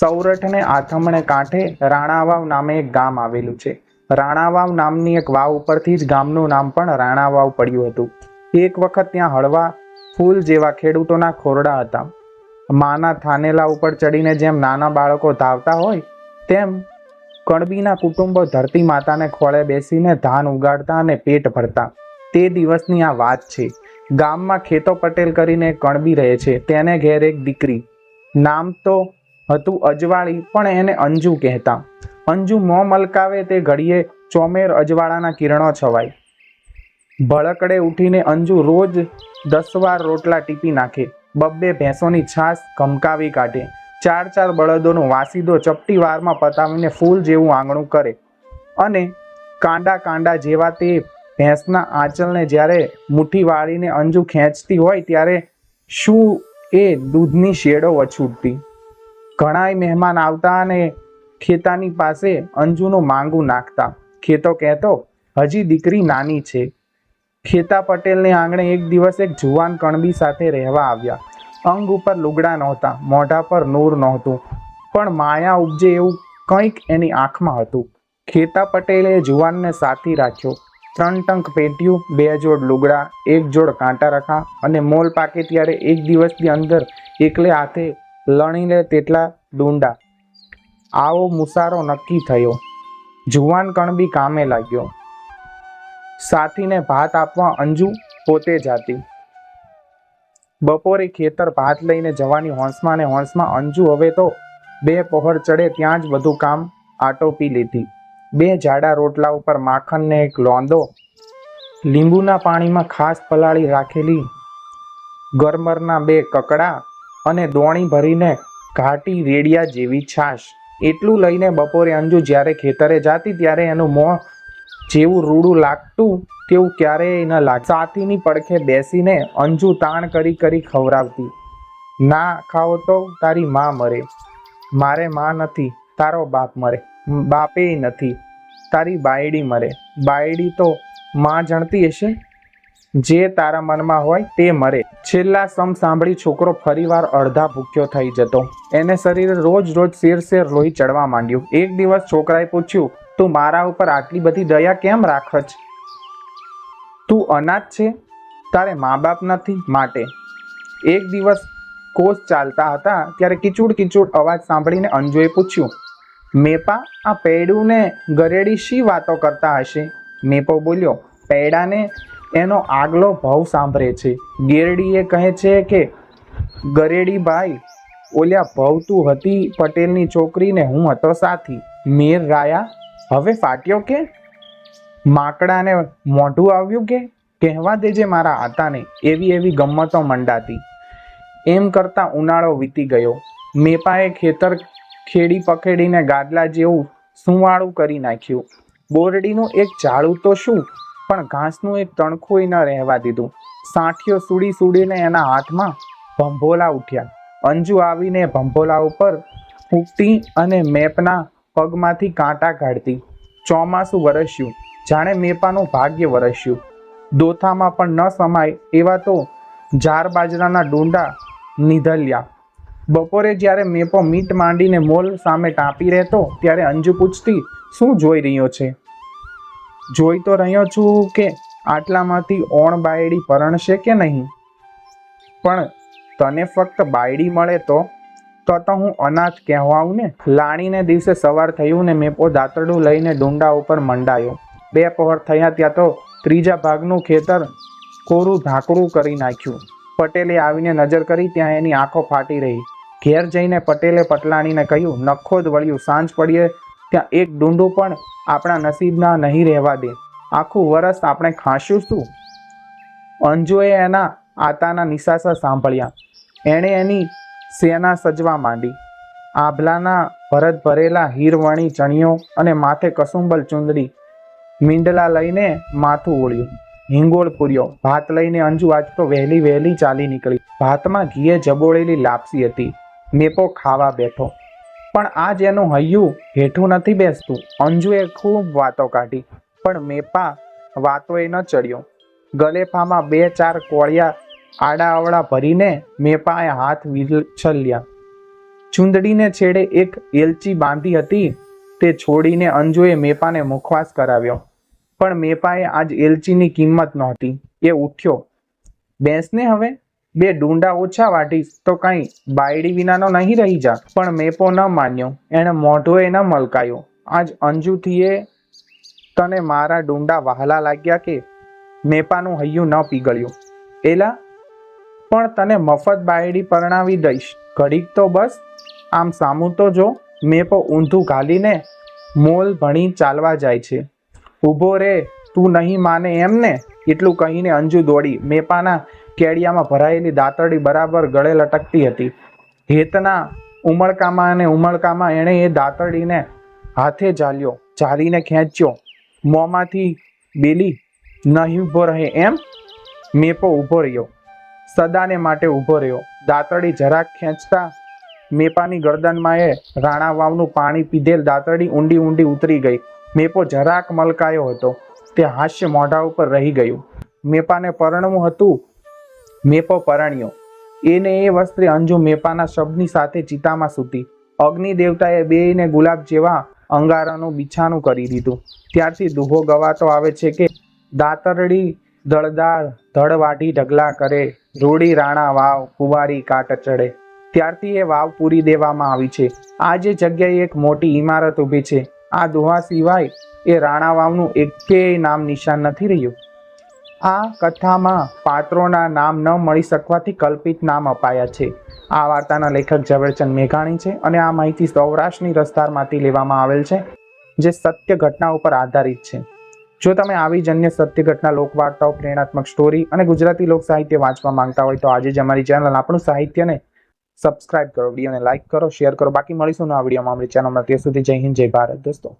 સૌરઠને આથમણે કાંઠે રાણાવાવ નામે એક ગામ આવેલું છે. રાણાવાવ નામની એક વાવ ઉપરથી જ ગામનું નામ પણ રાણાવાવ પડ્યું હતું. એક વખત ત્યાં હળવા ફૂલ જેવા ખેડૂતોના ખોરડા હતા. માના થાનેલા ઉપર ચડીને જેમ નાના બાળકો ધાવતા હોય, તેમ કણબીના કુટુંબો ધરતી માતાને ખોળે બેસીને ધાન ઉગાડતા અને પેટ ભરતા. તે દિવસની આ વાત છે. ગામમાં ખેતો પટેલ કરીને કણબી રહે છે. તેને ઘેર એક દીકરી. નામ તો હતું. અજવાળી પણ એને અંજુ કહેતા. અંજુ મોં મલકાવે તે ઘડીએ ચોમેર અજવાળાના કિરણો છવાય ભળકડે ઉઠીને અંજુ રોજ દસ વાર રોટલા ટીપી નાખે. બબ્બે ભેંસોની છાશ ઘમકાવી કાઢે. ચાર ચાર બળદોનો વાસીદો ચપટી વારમાં પતાવીને ફૂલ જેવું આંગણું કરે. અને કાંડા કાંડા જેવા તે ભેંસના આંચલને જ્યારે મુઠ્ઠી વાળીને અંજુ ખેંચતી હોય ત્યારે શું એ દૂધની શેડો વછૂટતી? ઘણાય મહેમાન આવતા અને ખેતાની પાસે અંજુનું માંગું નાખતા. ખેતો કહેતો, હજી દીકરી નાની છે. ખેતા પટેલને આંગણે એક દિવસ એક જુવાન કણબી સાથે રહેવા આવ્યા. અંગ ઉપર લુગડા નહોતા, મોઢા પર નૂર નહોતું, પણ માયા ઉપજે એવું કંઈક એની આંખમાં હતું. ખેતા પટેલે જુવાનને સાથી રાખ્યો. ત્રણ ટંક પેટ્યું, બે જોડ લુગડા, એક જોડ કાંટા રખા અને મોલ પાકે ત્યારે એક દિવસની અંદર એકલે હાથે લણીને તેટલા ડુંડા. આવો મુસારો નક્કી થયો. જુવાન કણબી કામે લાગ્યો. સાથીને ભાત આપવા અંજુ પોતે જાતી. બપોરે ખેતર ભાત લઈને જવાની હોંશમાં ને હોંશમાં અંજુ હવે તો બે પહોર ચડે ત્યાં જ બધું કામ આટોપી લીધી. બે જાડા રોટલા ઉપર માખણ ને એક લોંદો, લીંબુના પાણીમાં ખાસ પલાળી રાખેલી ગરમરના બે કકડા અને દોણી ભરીને ઘાટી રેડિયા જેવી છાશ. એટલું લઈને બપોરે અંજુ જ્યારે ખેતરે જાતી ત્યારે એનું મોં જેવું રૂડું લાગતું તેવું ક્યારેય ન લાગ સાથીની પડખે બેસીને અંજુ તાણ કરી કરી ખવડાવતી, ના ખાઓ તો તારી માં મરે. મારે માં નથી, તારો બાપ મરે. બાપેય નથી, તારી બાયડી મરે. બાયડી તો માં જણતી હશે? જે તારા મનમાં હોય તે મરે. છેલ્લા સમ સાંભળી છોકરો ફરીવાર અડધા ભૂખ્યો થઈ જતો. એને શરીરે રોજ રોજ શેર શેર લોહી ચડવા માંડ્યું. એક દિવસ છોકરાએ પૂછ્યું, તું મારા ઉપર આટલી બધી દયા કેમ રાખછ? તું અનાથ છે? તારે મા બાપ નથી માટે. એક દિવસ કોષ ચાલતા હતા ત્યારે કિચુડ કિચુડ અવાજ સાંભળીને અંજુએ પૂછ્યું, મેપા, આ પેડુને ગરેડી શી વાતો કરતા હશે? મેપો બોલ્યો, પૈડાને એનો આગલો ભાવ સાંભળે છે. ગેરડીએ કહે છે કે, ગરેડીભાઈ, ઓલ્યા ભવતું હતી પટેલની છોકરીને હું હતો સાથી. મેર રાયા, હવે ફાટ્યો કે? માકડાને મોઢું આવ્યું કે? કહેવા દેજે મારા આતાને, એવી એવી ગમ્મતો મંડાતી. એમ કરતા ઉનાળો વીતી ગયો. મેપાએ ખેતર ખેડી પખેડીને ગાદલા જેવું સુંવાળું કરી નાખ્યું. બોરડીનું એક ઝાડું તો શું? પણ ઘાસનું એક તણખુંય ન રહેવા દીધું. સાંઠીઓ સુડી સુડીને એના હાથમાં ભંભોલા ઉઠ્યા. અંજુ આવીને ભંભોલા ઉપર ઉગતી અને મેપના પગમાંથી કાંટા કાઢતી. ચોમાસું વરસ્યું. જાણે મેપાનું ભાગ્ય વરસ્યું. દોથામાં પણ ન સમાય એવા તો જાર બાજરાના ડુંડા નીધલ્યા. બપોરે જ્યારે મેપો મીટ માંડીને મોલ સામે ટાંપી રહેતો, ત્યારે અંજુ પૂછતી, શું જોઈ રહ્યો છે? જોઈ તો રહ્યો છું કે આટલામાંથી ઓણ બાયડી પરણશે કે નહીં? પણ તને ફક્ત બાયડી મળે તો? તો તો હું અનાથ કહેવાઉં ને? લાણીને દિવસે સવાર થયું ને મેપો દાંતરડું લઈને ડુંડા ઉપર મંડાયો. બે પહોર થયા ત્યાં તો ત્રીજા ભાગનું ખેતર કોરું ઢાંકડું કરી નાખ્યું. પટેલે આવીને નજર કરી ત્યાં એની આંખો ફાટી રહી. ઘેર જઈને પટેલે પટલાણીને કહ્યું નખો જ વળ્યું, સાંજ પડીએ ત્યાં એક ડુંડું પણ આપણા નસીબના નહીં રહેવા દે. આખું વરસ આપણે ખાશું શું? અંજુએ એના આતાના નિશાસા સાંભળ્યા. એણે એની સેના સજવા માંડી. આભલાના ભરત ભરેલા હીરવણી ચણિયો અને માથે કસુંબલ ચુંદડી મીંડલા લઈને માથું ઓળ્યું. હિંગોળ પૂર્યો. ભાત લઈને અંજુ આજ તો વહેલી વહેલી ચાલી નીકળી. ભાતમાં ઘીએ જબોળેલી લાપસી હતી. મેપો ખાવા બેઠો. પણ આજ એનું હૈયું હેઠું નથી બેસતું. અંજુએ ખૂબ વાતો કાઢી, પણ મેપા વાતોએ ન ચડ્યો. ગલેફામાં બે ચાર કોળિયા આડા અવળા ભરીને મેપાએ હાથ વિછલ્યા. ચુંદડીને છેડે એક એલચી બાંધી હતી, તે છોડીને અંજુએ મેપાને મુખવાસ કરાવ્યો. પણ મેપાએ આજ એલચીની કિંમત નહોતી. એ ઉઠ્યો. બેસને હવે? બે ડુંડા ઓછા વાટીશ તો કાંઈ બાયડી વિનાનો નહીં રહી જા પણ મેપો ન માન્યો. એણે મોઢોએ ન મલકાયો. આજ અંજુથી એ તને મારા ડુંડા વહાલા લાગ્યા કે? મેપાનું હૈયું ન પીગળ્યું. એલા, પણ તને મફત બાયડી પરણાવી દઈશ. ઘડીક તો બસ. આમ સામું તો જો. મેપો ઊંધું ઘાલીને મોલ ભણી ચાલવા જાય છે. ઊભો રે. તું નહીં માને એમ ને એટલું કહીને અંજુ દોડી. મેપાના કેડિયામાં ભરાયેલી દાતરડી બરાબર ગળે લટકતી હતી. હેતના ઉમળકામાં અને ઉમળકામાં એણે એ દાંતડીને હાથે ઝાલ્યો, ઝાલીને ખેંચ્યો. મોંમાંથી બેલી, નહીં ઊભો રહે એમ? મેપો ઊભો રહ્યો. સદાને માટે ઊભો રહ્યો. દાંતડી જરાક ખેંચતા મેપાની ગરદનમાં એ રાણા વાવનું પાણી પીધેલ દાંતડી ઊંડી ઊંડી ઉતરી ગઈ. મેપો જરાક મલકાયો હતો. તે હાસ્ય મોઢા ઉપર રહી ગયું. મેપાને પરણવું હતું મેપો પરણ્યો. એને એ વસ્ત્રે અંજુ મેપાના શબ્દની સાથે ચિતામાં સૂતી. અગ્નિ દેવતાએ બેયને ગુલાબ જેવા અંગારાનું બિછાનું કરી દીધું. ત્યારથી દુહો ગવાતો આવે છે કે દાતરડી દળદાર ધડવાઢી ઢગલા કરે, રૂડી રાણા વાવ કુંવારી કાટ ચડે. ત્યારથી એ વાવ પૂરી દેવામાં આવી છે. આ જે જગ્યાએ એક મોટી ઇમારત ઊભી છે, આ દુહા સિવાય એ રાણા વાવનું એકેય નામ નિશાન નથી રહ્યું. આ કથામાં પાત્રોના નામ ન મળી શકવાથી કલ્પિત નામ અપાયા છે. આ વાર્તાના લેખક ઝવેરચંદ મેઘાણી છે અને આ માહિતી સૌરાષ્ટ્રની રસ્તારમાંથી લેવામાં આવેલ છે, જે સત્ય ઘટના ઉપર આધારિત છે. જો તમે આવી જ અન્ય સત્ય ઘટના, લોકવાર્તાઓ, પ્રેરણાત્મક સ્ટોરી અને ગુજરાતી લોક સાહિત્ય વાંચવા માંગતા હોય તો આજે જ અમારી ચેનલ આપણું સાહિત્યને સબસ્ક્રાઇબ કરો, વિડીયોને લાઇક કરો, શેર કરો. બાકી મળીશું નવા વિડીયોમાં. અમારી ચેનલમાં ત્યાં સુધી જય હિન્દ, જય ભારત દોસ્તો.